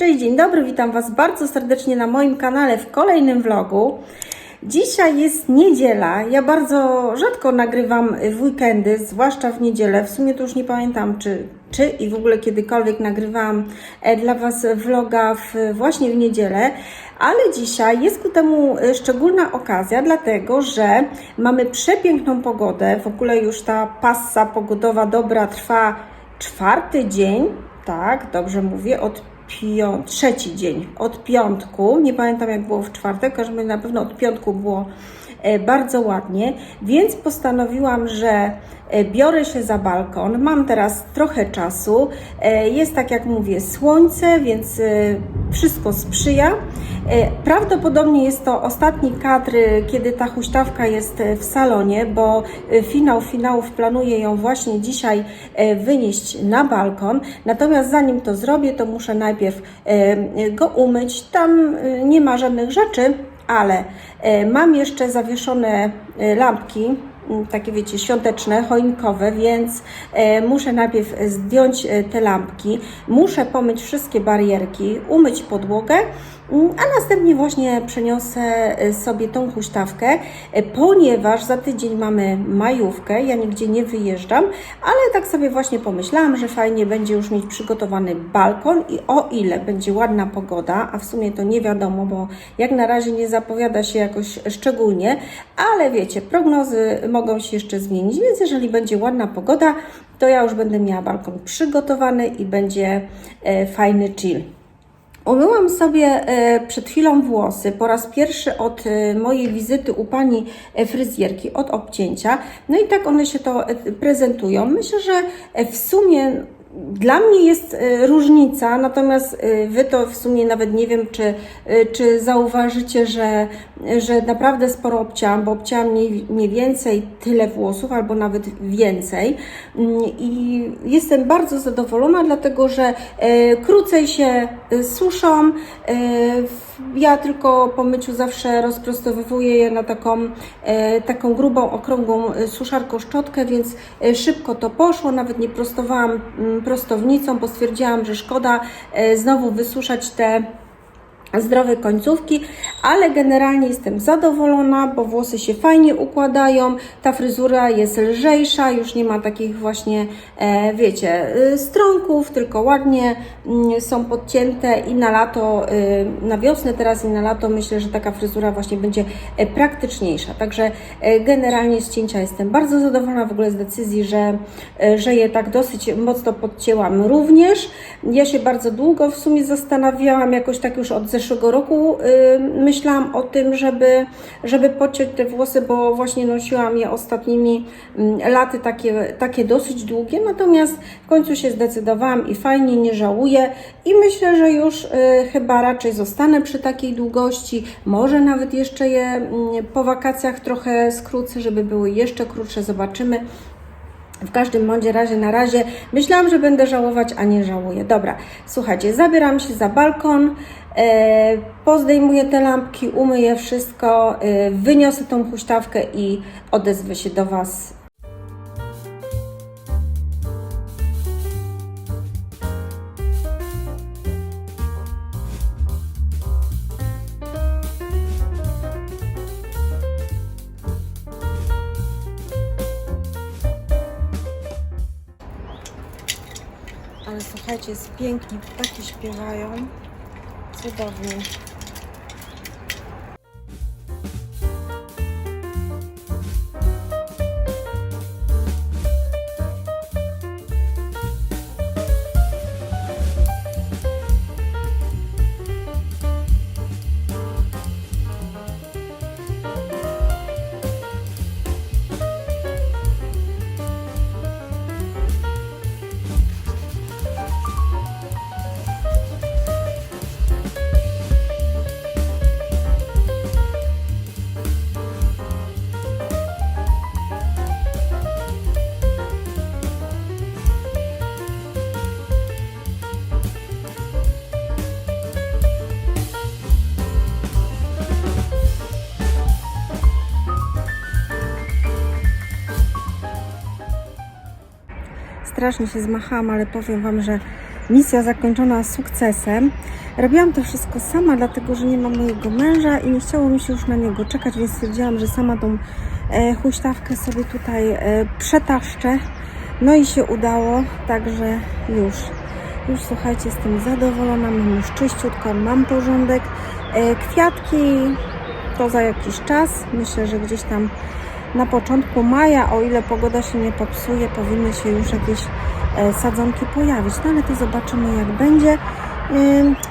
Cześć, dzień dobry, witam Was bardzo serdecznie na moim kanale w kolejnym vlogu. Dzisiaj jest niedziela. Ja bardzo rzadko nagrywam w weekendy, zwłaszcza w niedzielę. W sumie to już nie pamiętam, czy, czy i w ogóle kiedykolwiek nagrywałam e, dla Was vloga w, właśnie w niedzielę. Ale dzisiaj jest ku temu e, szczególna okazja, dlatego że mamy przepiękną pogodę. W ogóle już ta passa pogodowa dobra trwa czwarty dzień, tak, dobrze mówię, od pią- trzeci dzień, od piątku, nie pamiętam jak było w czwartek, razie na pewno od piątku było bardzo ładnie, więc postanowiłam, że e, biorę się za balkon. Mam teraz trochę czasu. E, Jest tak jak mówię, słońce, więc e, wszystko sprzyja. E, Prawdopodobnie jest to ostatni kadr, e, kiedy ta huśtawka jest e, w salonie, bo e, finał finałów planuję ją właśnie dzisiaj e, wynieść na balkon. Natomiast zanim to zrobię, to muszę najpierw e, go umyć. Tam e, nie ma żadnych rzeczy, ale e, mam jeszcze zawieszone e, lampki, m, takie wiecie, świąteczne, choinkowe, więc e, muszę najpierw zdjąć te lampki, muszę pomyć wszystkie barierki, umyć podłogę, a następnie właśnie przeniosę e, sobie tą huśtawkę, e, ponieważ za tydzień mamy majówkę, ja nigdzie nie wyjeżdżam, ale tak sobie właśnie pomyślałam, że fajnie będzie już mieć przygotowany balkon i o ile będzie ładna pogoda, a w sumie to nie wiadomo, bo jak na razie nie zapowiada się jakoś szczególnie, ale wiecie, prognozy mogą się jeszcze zmienić, więc jeżeli będzie ładna pogoda, to ja już będę miała balkon przygotowany i będzie e, fajny chill. Umyłam sobie e, przed chwilą włosy po raz pierwszy od e, mojej wizyty u pani e, fryzjerki, od obcięcia. No i tak one się to prezentują. Myślę, że w sumie dla mnie jest e, różnica, natomiast e, Wy to w sumie nawet nie wiem, czy, e, czy zauważycie, że, że naprawdę sporo obcięłam, bo obcięłam mniej, mniej więcej tyle włosów, albo nawet więcej. Mm, I jestem bardzo zadowolona, dlatego że krócej się suszą. Ja tylko po myciu zawsze rozprostowywuję je na taką, taką grubą, okrągłą suszarką szczotkę, więc szybko to poszło. Nawet nie prostowałam mm, prostownicą, bo stwierdziłam, że szkoda e, znowu wysuszać te zdrowe końcówki, ale generalnie jestem zadowolona, bo włosy się fajnie układają, ta fryzura jest lżejsza, już nie ma takich właśnie, e, wiecie, y, strąków, tylko ładnie mm, są podcięte i na lato, y, na wiosnę teraz i na lato myślę, że taka fryzura właśnie będzie e, praktyczniejsza. Także e, generalnie z cięcia jestem bardzo zadowolona w ogóle z decyzji, że, e, że je tak dosyć mocno podcięłam również. Ja się bardzo długo w sumie zastanawiałam, jakoś tak już od zeszłego roku y, myślałam o tym, żeby, żeby podciąć te włosy, bo właśnie nosiłam je ostatnimi laty takie, takie dosyć długie, natomiast w końcu się zdecydowałam i fajnie, nie żałuję. I myślę, że już y, chyba raczej zostanę przy takiej długości, może nawet jeszcze je mm, po wakacjach trochę skrócę, żeby były jeszcze krótsze, zobaczymy. W każdym bądź razie na razie myślałam, że będę żałować, a nie żałuję. Dobra, słuchajcie, zabieram się za balkon, e, pozdejmuję te lampki, umyję wszystko, e, wyniosę tą huśtawkę i odezwę się do Was. Ale słuchajcie, jest pięknie, ptaki śpiewają. Cudownie. Strasznie się zmachałam, ale powiem Wam, że misja zakończona sukcesem. Robiłam to wszystko sama, dlatego że nie mam mojego męża i nie chciało mi się już na niego czekać, więc stwierdziłam, że sama tą e, huśtawkę sobie tutaj e, przetaszczę. No i się udało, także już. Już słuchajcie, jestem zadowolona, mam już czyściutko, mam porządek. E, kwiatki to za jakiś czas, myślę, że gdzieś tam na początku maja, o ile pogoda się nie popsuje, powinny się już jakieś e, sadzonki pojawić. No ale to zobaczymy jak będzie.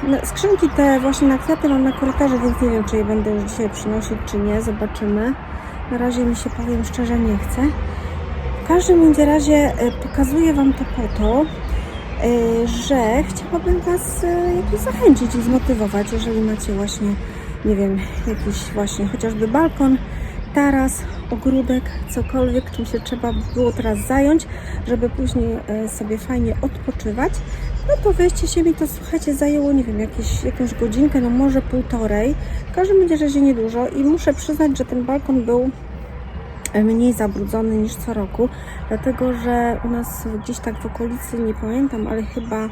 No, Skrzynki te właśnie na kwiaty mam na korytarzu, więc nie wiem, czy je będę już dzisiaj przynosić, czy nie. Zobaczymy. Na razie mi się, powiem szczerze, nie chce. W każdym razie e, pokazuję Wam to po to, e, że chciałabym Was jakoś zachęcić i zmotywować, jeżeli macie właśnie, nie wiem, jakiś właśnie chociażby balkon, taras, ogródek, cokolwiek, czym się trzeba by było teraz zająć, żeby później e, sobie fajnie odpoczywać, no to wejście się mi to, słuchajcie, zajęło, nie wiem, jakieś, jakąś godzinkę, no może półtorej. W każdym razie niedużo i muszę przyznać, że ten balkon był mniej zabrudzony niż co roku, dlatego że u nas gdzieś tak w okolicy, nie pamiętam, ale chyba e,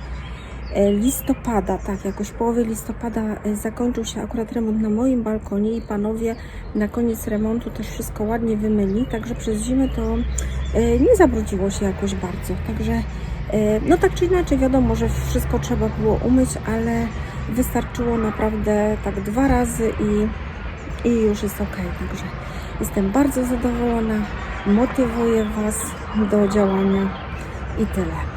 listopada, tak, jakoś połowie listopada e, zakończył się akurat remont na moim balkonie i panowie na koniec remontu też wszystko ładnie wymyli, także przez zimę to e, nie zabrudziło się jakoś bardzo, także e, no tak czy inaczej wiadomo, że wszystko trzeba było umyć, ale wystarczyło naprawdę tak dwa razy i i już jest ok. Także jestem bardzo zadowolona, motywuję Was do działania i tyle.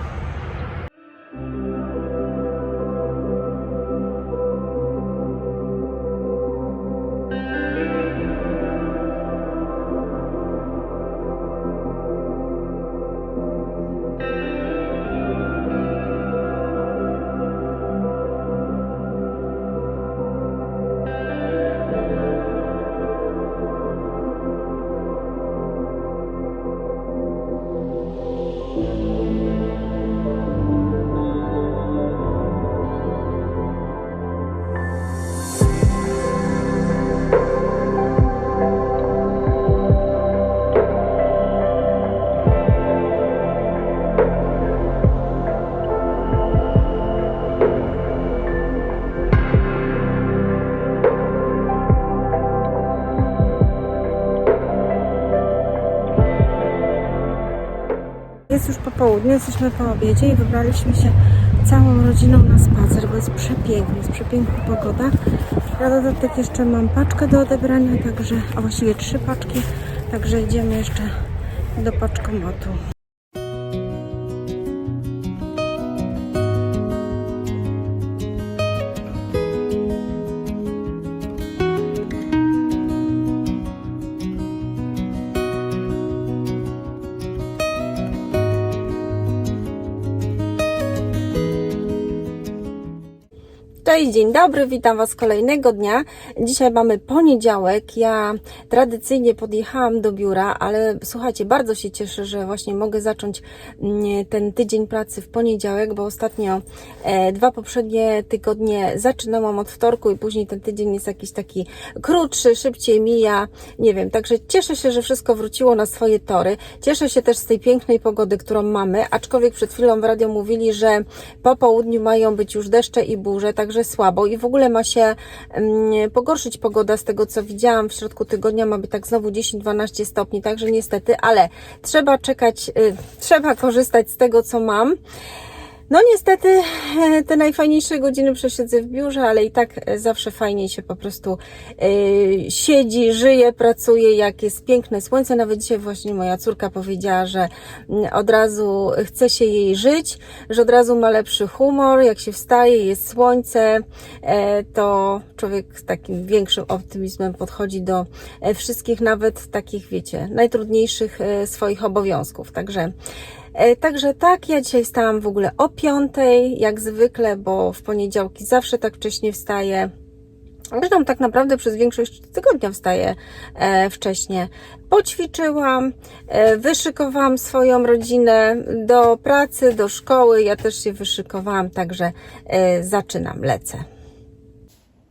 Południu, jesteśmy po obiedzie i wybraliśmy się całą rodziną na spacer, bo jest przepięknie, jest przepiękna pogoda. Na dodatek jeszcze mam paczkę do odebrania, także, a właściwie trzy paczki, także idziemy jeszcze do paczkomatu. Cześć, dzień dobry, witam Was kolejnego dnia. Dzisiaj mamy poniedziałek. Ja tradycyjnie podjechałam do biura, ale słuchajcie, bardzo się cieszę, że właśnie mogę zacząć mm, ten tydzień pracy w poniedziałek, bo ostatnio e, dwa poprzednie tygodnie zaczynałam od wtorku i później ten tydzień jest jakiś taki krótszy, szybciej mija. Nie wiem, także cieszę się, że wszystko wróciło na swoje tory. Cieszę się też z tej pięknej pogody, którą mamy, aczkolwiek przed chwilą w radio mówili, że po południu mają być już deszcze i burze, także słabo i w ogóle ma się mm, pogorszyć pogoda z tego, co widziałam w środku tygodnia, ma być tak znowu 10-12 stopni, także niestety, ale trzeba czekać, y, trzeba korzystać z tego, co mam. No niestety e, te najfajniejsze godziny przesiedzę w biurze, ale i tak e, zawsze fajnie się po prostu e, siedzi, żyje, pracuje, jak jest piękne słońce. Nawet dzisiaj właśnie moja córka powiedziała, że mm, od razu chce się jej żyć, że od razu ma lepszy humor, jak się wstaje, jest słońce, e, to człowiek z takim większym optymizmem podchodzi do wszystkich, nawet takich, wiecie, najtrudniejszych swoich obowiązków. Także Także tak, ja dzisiaj stałam w ogóle o piątej, jak zwykle, bo w poniedziałki zawsze tak wcześnie wstaję. Zresztą tak naprawdę przez większość tygodnia wstaję e, wcześnie. Poćwiczyłam, e, wyszykowałam swoją rodzinę do pracy, do szkoły. Ja też się wyszykowałam, także e, zaczynam, lecę.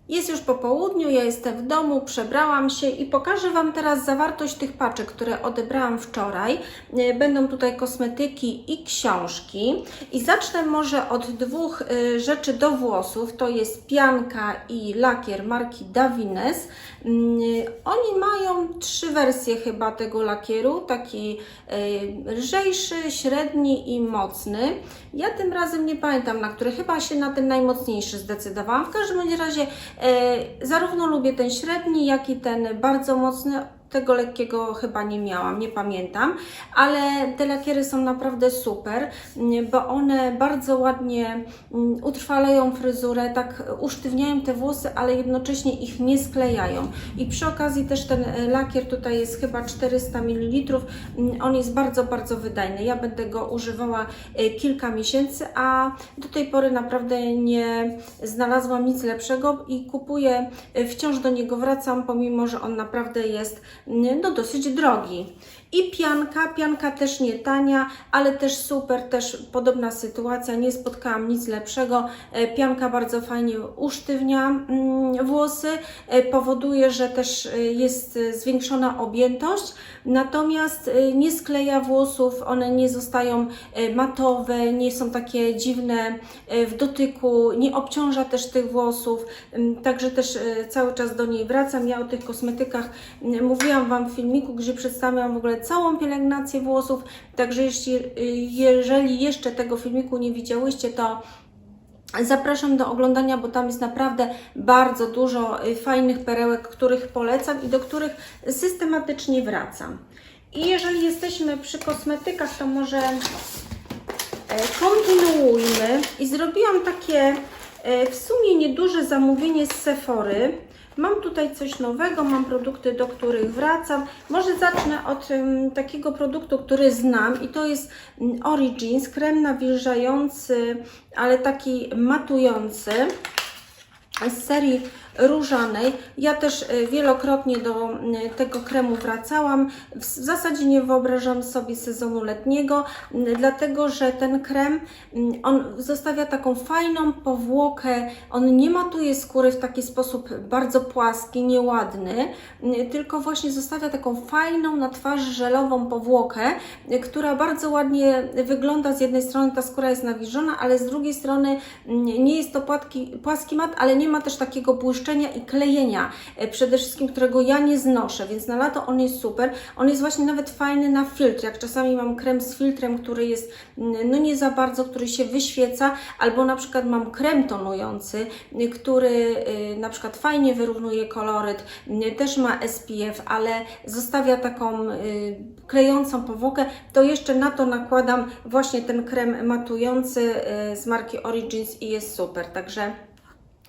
Jest już po południu, ja jestem w domu, przebrałam się i pokażę Wam teraz zawartość tych paczek, które odebrałam wczoraj. E, Będą tutaj kosmetyki i książki. I zacznę może od dwóch e, rzeczy do włosów. To jest pianka i lakier marki Davines. Mm, Oni mają trzy wersje chyba tego lakieru, taki e, lżejszy, średni i mocny. Ja tym razem nie pamiętam, na który, chyba się na ten najmocniejszy zdecydowałam. W każdym razie e, zarówno lubię ten średni, jak i ten bardzo mocny. Tego lekkiego chyba nie miałam, nie pamiętam, ale te lakiery są naprawdę super, mm, bo one bardzo ładnie mm, utrwalają fryzurę, tak usztywniają te włosy, ale jednocześnie ich nie sklejają. I przy okazji też ten e, lakier tutaj jest chyba 400 ml, mm, on jest bardzo, bardzo wydajny. Ja będę go używała e, kilka miesięcy, a do tej pory naprawdę nie znalazłam nic lepszego i kupuję, e, wciąż do niego wracam, pomimo że on naprawdę jest no, dosyć drogi. I pianka, pianka też nie tania, ale też super, też podobna sytuacja, nie spotkałam nic lepszego. E, Pianka bardzo fajnie usztywnia mm, włosy, e, powoduje, że też e, jest zwiększona objętość, natomiast nie skleja włosów, one nie zostają matowe, nie są takie dziwne w dotyku, nie obciąża też tych włosów, także też cały czas do niej wracam. Ja o tych kosmetykach mówiłam Wam w filmiku, gdzie przedstawiam w ogóle całą pielęgnację włosów, także jeśli, jeżeli jeszcze tego filmiku nie widziałyście, to Zapraszam do oglądania, bo tam jest naprawdę bardzo dużo y, fajnych perełek, których polecam i do których systematycznie wracam. I jeżeli jesteśmy przy kosmetykach, to może e, kontynuujmy. I zrobiłam takie e, w sumie nieduże zamówienie z Sephory. Mam tutaj coś nowego, mam produkty, do których wracam. Może zacznę od em, takiego produktu, który znam i to jest mm, Origins, krem nawilżający, ale taki matujący z serii różanej. Ja też e, wielokrotnie do m, tego kremu wracałam. W zasadzie nie wyobrażam sobie sezonu letniego, dlatego że ten krem on zostawia taką fajną powłokę. On nie matuje skóry w taki sposób bardzo płaski, nieładny, tylko właśnie zostawia taką fajną na twarzy żelową powłokę, e, która bardzo ładnie wygląda. Z jednej strony ta skóra jest nawilżona, ale z drugiej strony nie jest to płatki, płaski mat, ale nie ma też takiego błyszczenia i klejenia, e, przede wszystkim którego ja nie znoszę, więc na lato on jest super. On jest właśnie nawet fajny na filtr, jak czasami mam krem z filtrem, który jest no nie za bardzo, który się wyświeca, albo na przykład mam krem tonujący, który y, na przykład fajnie wyrównuje koloryt, też ma SPF, ale zostawia taką y, klejącą powłokę, to jeszcze na to nakładam właśnie ten krem matujący y, z marki Origins i jest super, także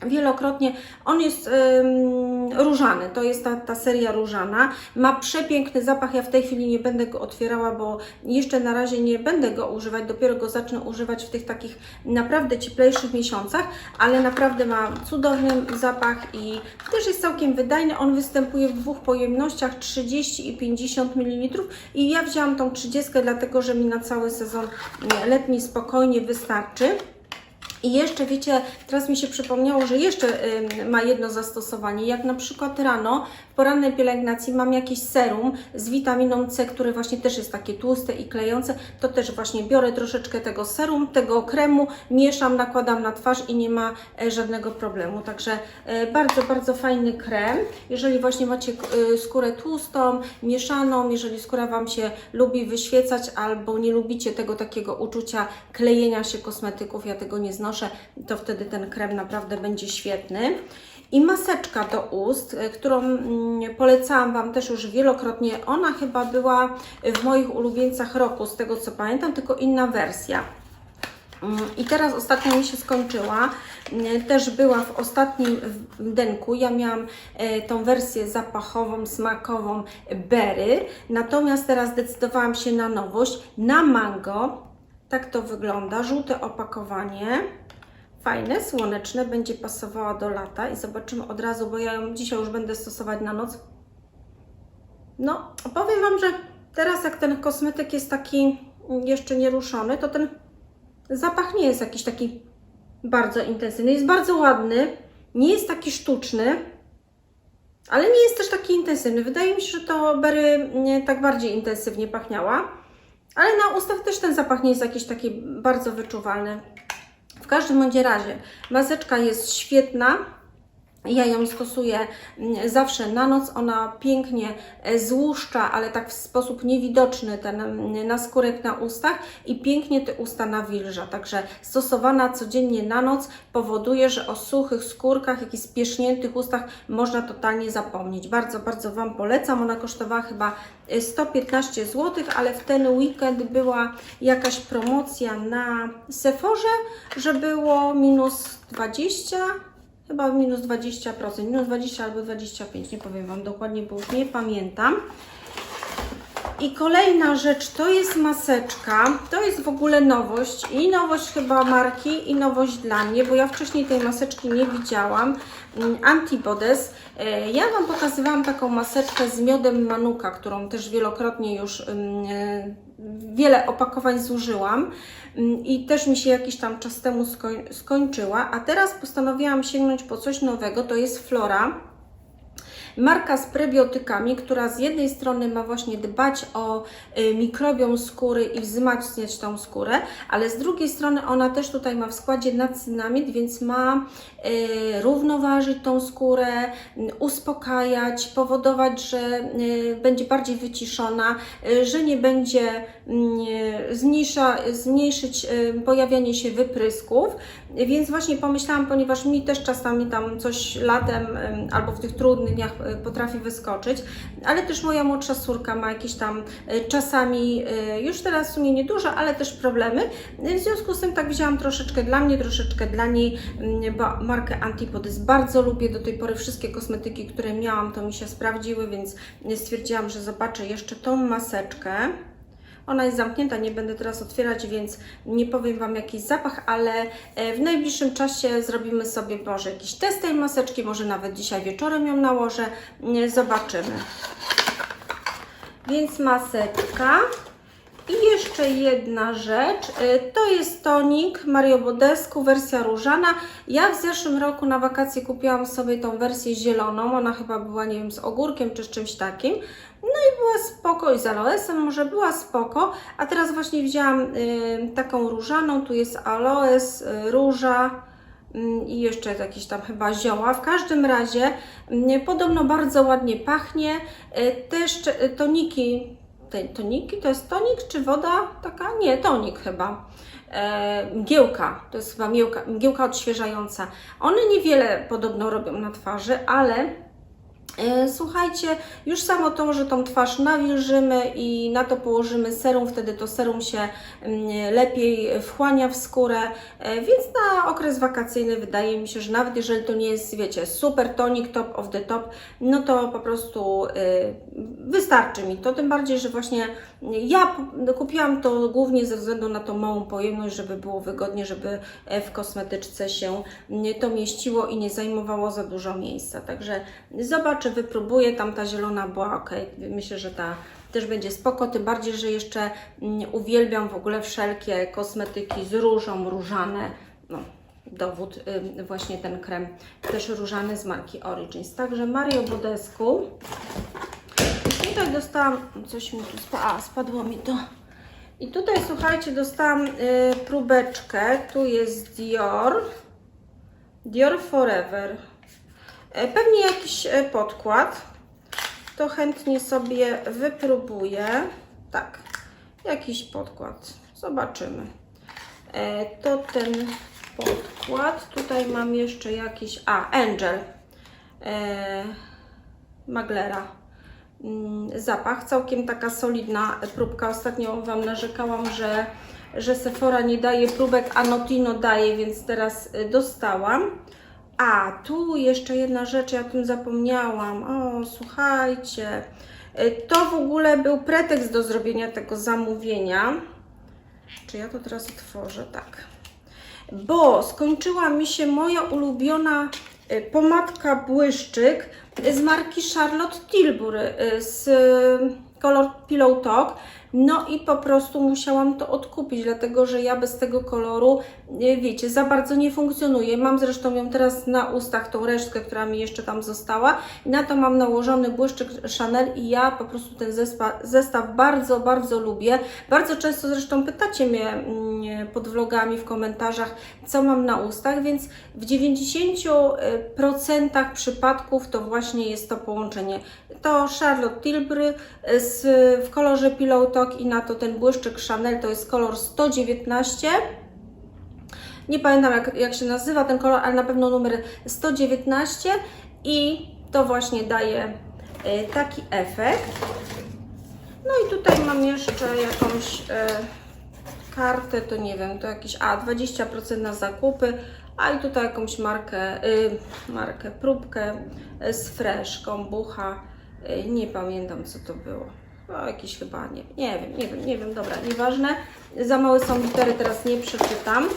Wielokrotnie on jest ym, różany, to jest ta, ta seria różana. Ma przepiękny zapach. Ja w tej chwili nie będę go otwierała, bo jeszcze na razie nie będę go używać. Dopiero go zacznę używać w tych takich naprawdę cieplejszych miesiącach, ale naprawdę ma cudowny zapach i też jest całkiem wydajny. On występuje w dwóch pojemnościach 30 i 50 ml. I ja wzięłam tą 30, dlatego że mi na cały sezon letni spokojnie wystarczy. I jeszcze wiecie, teraz mi się przypomniało, że jeszcze ym, ma jedno zastosowanie. Jak na przykład rano, w porannej pielęgnacji mam jakiś serum z witaminą C, które właśnie też jest takie tłuste i klejące, to też właśnie biorę troszeczkę tego serum, tego kremu, mieszam, nakładam na twarz i nie ma e, żadnego problemu. Także e, bardzo, bardzo fajny krem. Jeżeli właśnie macie e, skórę tłustą, mieszaną, jeżeli skóra Wam się lubi wyświecać albo nie lubicie tego takiego uczucia klejenia się kosmetyków, ja tego nie to wtedy ten krem naprawdę będzie świetny. I maseczka do ust, e, którą mm, polecałam Wam też już wielokrotnie. Ona chyba była w moich ulubieńcach roku, z tego co pamiętam, tylko inna wersja. Mm, I teraz ostatnio mi się skończyła. Mm, Też była w ostatnim denku. Ja miałam e, tą wersję zapachową, smakową berry. Natomiast teraz zdecydowałam się na nowość, na mango. Tak to wygląda. Żółte opakowanie. Fajne, słoneczne, będzie pasowała do lata i zobaczymy od razu, bo ja ją dzisiaj już będę stosować na noc. No, powiem Wam, że teraz jak ten kosmetyk jest taki jeszcze nieruszony, to ten zapach nie jest jakiś taki bardzo intensywny. Jest bardzo ładny, Nie jest taki sztuczny, ale nie jest też taki intensywny. Wydaje mi się, że to Berry tak bardziej intensywnie pachniała. Ale na ustach też ten zapach nie jest jakiś taki bardzo wyczuwalny. W każdym bądź razie maseczka jest świetna. Ja ją stosuję mm, zawsze na noc. Ona pięknie e, złuszcza, ale tak w sposób niewidoczny ten mm, naskórek na ustach i pięknie te usta nawilża. Także stosowana codziennie na noc powoduje, że o suchych skórkach, jak i spierzchniętych ustach można totalnie zapomnieć. Bardzo, bardzo Wam polecam. Ona kosztowała chyba e, 115 zł, ale w ten weekend była jakaś promocja na Sephorze, że było minus 20 chyba minus 20%, minus 20 albo 25, nie powiem Wam dokładnie, bo już nie pamiętam. I kolejna rzecz to jest maseczka. To jest w ogóle nowość i nowość chyba marki i nowość dla mnie, bo ja wcześniej tej maseczki nie widziałam. Antibodies. E, Ja Wam pokazywałam taką maseczkę z miodem Manuka, którą też wielokrotnie już e, wiele opakowań zużyłam i też mi się jakiś tam czas temu skoń, skończyła, a teraz postanowiłam sięgnąć po coś nowego, to jest Flora. Marka z prebiotykami, która z jednej strony ma właśnie dbać o y, mikrobiom skóry i wzmacniać tą skórę, ale z drugiej strony ona też tutaj ma w składzie nacynamid, więc ma y, równoważyć tą skórę, y, uspokajać, powodować, że będzie bardziej wyciszona, że nie będzie zmniejsza, zmniejszyć pojawianie się wyprysków. Więc właśnie pomyślałam, ponieważ mi też czasami tam coś latem albo w tych trudnych dniach potrafi wyskoczyć, ale też moja młodsza córka ma jakieś tam y, czasami, y, już teraz w sumie nieduże, ale też problemy. Y, W związku z tym tak wzięłam troszeczkę dla mnie, troszeczkę dla niej, y, bo markę Antipodys bardzo lubię. Do tej pory wszystkie kosmetyki, które miałam, to mi się sprawdziły, więc stwierdziłam, że zobaczę jeszcze tą maseczkę. Ona jest zamknięta, nie będę teraz otwierać, więc nie powiem Wam jakiś zapach, ale e, w najbliższym czasie zrobimy sobie może jakiś test tej maseczki, może nawet dzisiaj wieczorem ją nałożę, zobaczymy. Więc maseczka. I jeszcze jedna rzecz, y, to jest tonik Mario Bodescu, wersja różana. Ja w zeszłym roku na wakacje kupiłam sobie tą wersję zieloną, ona chyba była, nie wiem, z ogórkiem czy z czymś takim. No i była spoko, i z aloesem może była spoko, a teraz właśnie wzięłam y, taką różaną, tu jest aloes, y, róża, mm, i jeszcze jakieś tam chyba zioła. W każdym razie mm, podobno bardzo ładnie pachnie. Y, Też cze- toniki, te toniki to jest tonik czy woda taka? Nie, tonik chyba. E, mgiełka, to jest chyba mgiełka, mgiełka odświeżająca. One niewiele podobno robią na twarzy, ale Słuchajcie, już samo to, że tą twarz nawilżymy i na to położymy serum, wtedy to serum się mm, lepiej wchłania w skórę, E, więc na okres wakacyjny wydaje mi się, że nawet jeżeli to nie jest, wiecie, super tonik, top of the top, no to po prostu y, wystarczy mi to, tym bardziej, że właśnie ja kupiłam to głównie ze względu na tą małą pojemność, żeby było wygodnie, żeby e, w kosmetyczce się mm, to mieściło i nie zajmowało za dużo miejsca. Także zobaczę, wypróbuję. Tam ta zielona była ok. Myślę, że ta też będzie spoko. Tym bardziej, że jeszcze mm, uwielbiam w ogóle wszelkie kosmetyki z różą, różane. No, dowód, y, właśnie ten krem też różany z marki Origins. Także Mario Bodescu. Tutaj dostałam, coś mi tu spa, a, spadło mi to. I tutaj słuchajcie, dostałam y, próbeczkę. Tu jest Dior. Dior Forever. E, Pewnie jakiś e, podkład. To chętnie sobie wypróbuję. Tak, jakiś podkład. Zobaczymy. E, To ten podkład. Tutaj mam jeszcze jakiś. A, Angel. Maglera mm, zapach. Całkiem taka solidna próbka. Ostatnio Wam narzekałam, że, że Sephora nie daje próbek, a Notino daje, więc teraz dostałam. A, tu jeszcze jedna rzecz, ja o tym zapomniałam. O, słuchajcie. y, To w ogóle był pretekst do zrobienia tego zamówienia. Czy ja to teraz otworzę? Tak bo skończyła mi się moja ulubiona y, pomadka błyszczyk z marki Charlotte Tilbury y, z Color Pillow Talk. No i po prostu musiałam to odkupić, dlatego że ja bez tego koloru, e, wiecie, za bardzo nie funkcjonuje. Mam zresztą ją teraz na ustach, tą resztkę, która mi jeszcze tam została. Na to mam nałożony błyszczyk Chanel i ja po prostu ten zestaw, bardzo, bardzo lubię. Bardzo często zresztą pytacie mnie mm, pod vlogami w komentarzach, co mam na ustach, więc w 90% przypadków to właśnie jest to połączenie. To Charlotte Tilbury z, w kolorze Pillow Talk i na to ten błyszczyk Chanel to jest kolor 119. Nie pamiętam jak, jak się nazywa ten kolor, ale na pewno numer 119 i to właśnie daje y, taki efekt. No i tutaj mam jeszcze jakąś e, kartę, to nie wiem, to jakieś, a 20% na zakupy, a i tutaj jakąś markę, y, markę, próbkę y, z Fresh, kombucha, y, nie pamiętam co to było. No, jakiś chyba, nie, nie wiem, nie wiem, nie wiem, dobra, nieważne. Za małe są litery, teraz nie przeczytam,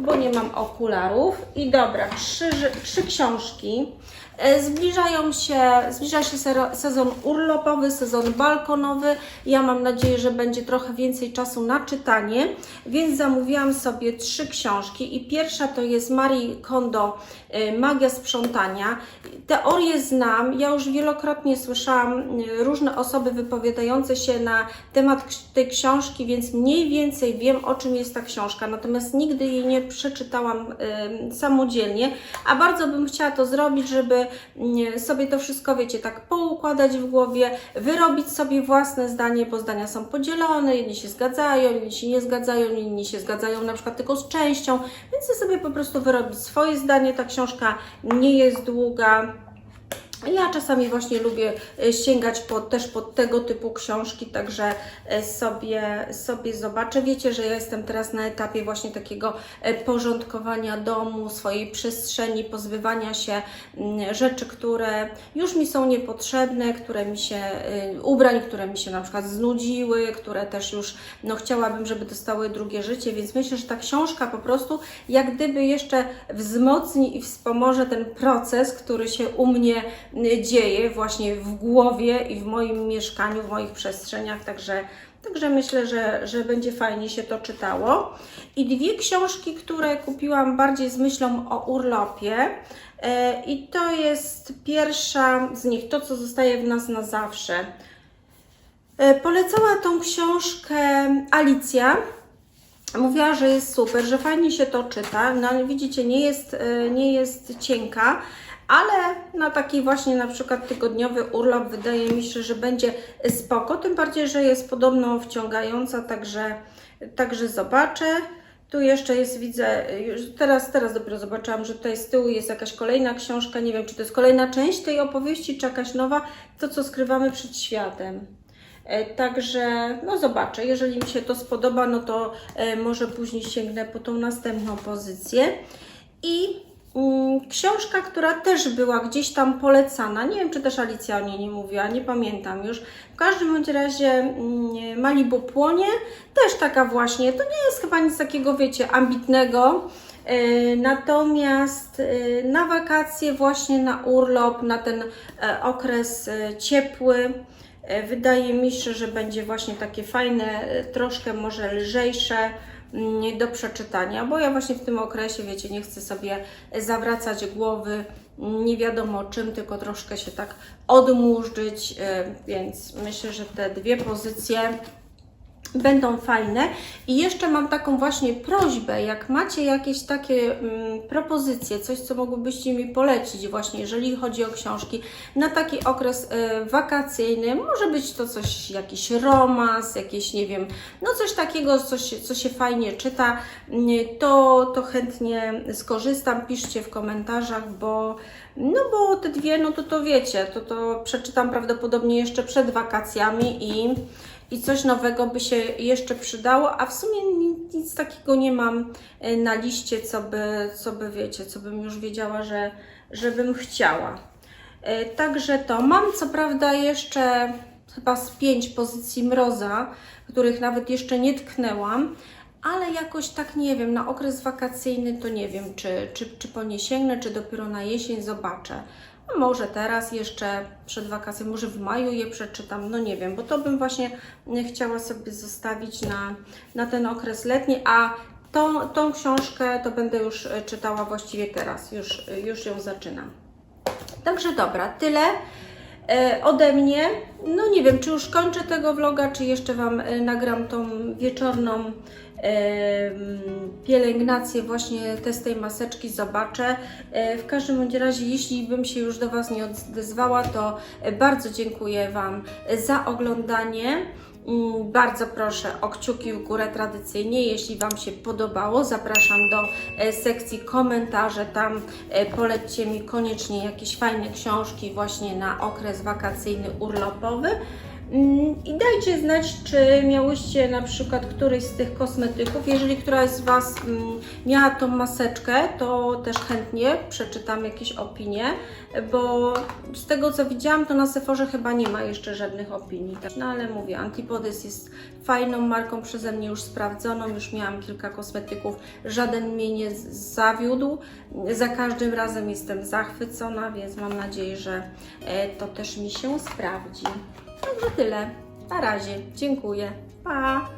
bo nie mam okularów. I dobra, trzy, trzy książki. E, Zbliżają się, zbliża się sezon urlopowy, sezon balkonowy. Ja mam nadzieję, że będzie trochę więcej czasu na czytanie, więc zamówiłam sobie trzy książki i pierwsza to jest Marie Kondo e, Magia sprzątania. Teorię znam, ja już wielokrotnie słyszałam e, różne osoby wypowiadające się na temat tej książki, więc mniej więcej wiem o czym jest ta książka, natomiast nigdy jej nie przeczytałam samodzielnie, a bardzo bym chciała to zrobić, żeby sobie to wszystko, wiecie, tak poukładać w głowie, wyrobić sobie własne zdanie, bo zdania są podzielone, jedni się zgadzają, inni się nie zgadzają, inni się zgadzają na przykład tylko z częścią, więc sobie po prostu wyrobić swoje zdanie. Ta książka nie jest długa. Ja czasami właśnie lubię e, sięgać po, też pod tego typu książki, także e, sobie, sobie zobaczę. Wiecie, że ja jestem teraz na etapie właśnie takiego e, porządkowania domu, swojej przestrzeni, pozbywania się mm, rzeczy, które już mi są niepotrzebne, które mi się, ubrań, które mi się na przykład znudziły, które też już no, chciałabym, żeby dostały drugie życie, więc myślę, że ta książka po prostu jak gdyby jeszcze wzmocni i wspomoże ten proces, który się u mnie dzieje właśnie w głowie i w moim mieszkaniu, w moich przestrzeniach, także Także myślę, że, że będzie fajnie się to czytało. I dwie książki, które kupiłam bardziej z myślą o urlopie. E, I to jest pierwsza z nich, to co zostaje w nas na zawsze. E, Polecała tą książkę Alicja. Mówiła, że jest super, że fajnie się to czyta. No widzicie, nie jest, nie jest cienka, ale na taki właśnie na przykład tygodniowy urlop wydaje mi się, że będzie spoko. Tym bardziej, że jest podobno wciągająca, także, także zobaczę. Tu jeszcze jest, widzę, teraz, teraz dopiero zobaczyłam, że tutaj z tyłu jest jakaś kolejna książka. Nie wiem, czy to jest kolejna część tej opowieści, czy jakaś nowa. To, co skrywamy przed światem. E, Także no zobaczę, jeżeli mi się to spodoba, no to e, może później sięgnę po tą następną pozycję. I książka, która też była gdzieś tam polecana, nie wiem czy też Alicja o niej nie mówiła, nie pamiętam już. W każdym bądź razie mm, Malibu płonie, też taka właśnie, to nie jest chyba nic takiego, wiecie, ambitnego. E, Natomiast e, na wakacje, właśnie na urlop, na ten e, okres ciepły, Wydaje mi się, że będzie właśnie takie fajne, troszkę może lżejsze do przeczytania, bo ja właśnie w tym okresie, wiecie, nie chcę sobie zawracać głowy nie wiadomo czym, tylko troszkę się tak odmurzyć, e, więc myślę, że te dwie pozycje będą fajne. I jeszcze mam taką właśnie prośbę, jak macie jakieś takie mm, propozycje, coś co mogłybyście mi polecić właśnie, jeżeli chodzi o książki, na taki okres y, wakacyjny, może być to coś, jakiś romans, jakieś, nie wiem, no coś takiego, co się, co się fajnie czyta, mm, to, to chętnie skorzystam, piszcie w komentarzach, bo no bo te dwie, no to to wiecie, to to przeczytam prawdopodobnie jeszcze przed wakacjami i i coś nowego by się jeszcze przydało, a w sumie nic, takiego nie mam e, na liście, co by, co by wiecie, co bym już wiedziała, że, że bym chciała. E, Także to. Mam co prawda jeszcze chyba z pięć pozycji mroza, których nawet jeszcze nie tknęłam, ale jakoś tak nie wiem, na okres wakacyjny to nie wiem, czy, czy, czy po nie sięgnę, czy dopiero na jesień zobaczę. Może teraz jeszcze przed wakacjami, może w maju je przeczytam, no nie wiem, bo to bym właśnie e, chciała sobie zostawić na, na ten okres letni, a tą, tą książkę to będę już e, czytała właściwie teraz, już, e, już ją zaczynam. Także dobra, tyle ode mnie. No nie wiem, czy już kończę tego vloga, czy jeszcze Wam nagram tą wieczorną pielęgnację właśnie test tej maseczki, zobaczę. E, w każdym bądź razie, jeśli bym się już do Was nie odezwała, to e, bardzo dziękuję Wam za oglądanie. Bardzo proszę o kciuki w górę tradycyjnie, jeśli Wam się podobało. Zapraszam do e, sekcji komentarze. Tam polećcie mi koniecznie jakieś fajne książki właśnie na okres wakacyjny, urlopowy. Mm, I dajcie znać, czy miałyście na przykład któryś z tych kosmetyków. Jeżeli któraś z Was mm, miała tą maseczkę, to też chętnie przeczytam jakieś opinie, bo z tego co widziałam, to na Sephorze chyba nie ma jeszcze żadnych opinii. No ale mówię, Antipodys jest fajną marką, przeze mnie już sprawdzoną, już miałam kilka kosmetyków, żaden mnie nie zawiódł. Za każdym razem jestem zachwycona, więc mam nadzieję, że e, to też mi się sprawdzi. Także tyle. Na razie. Dziękuję. Pa!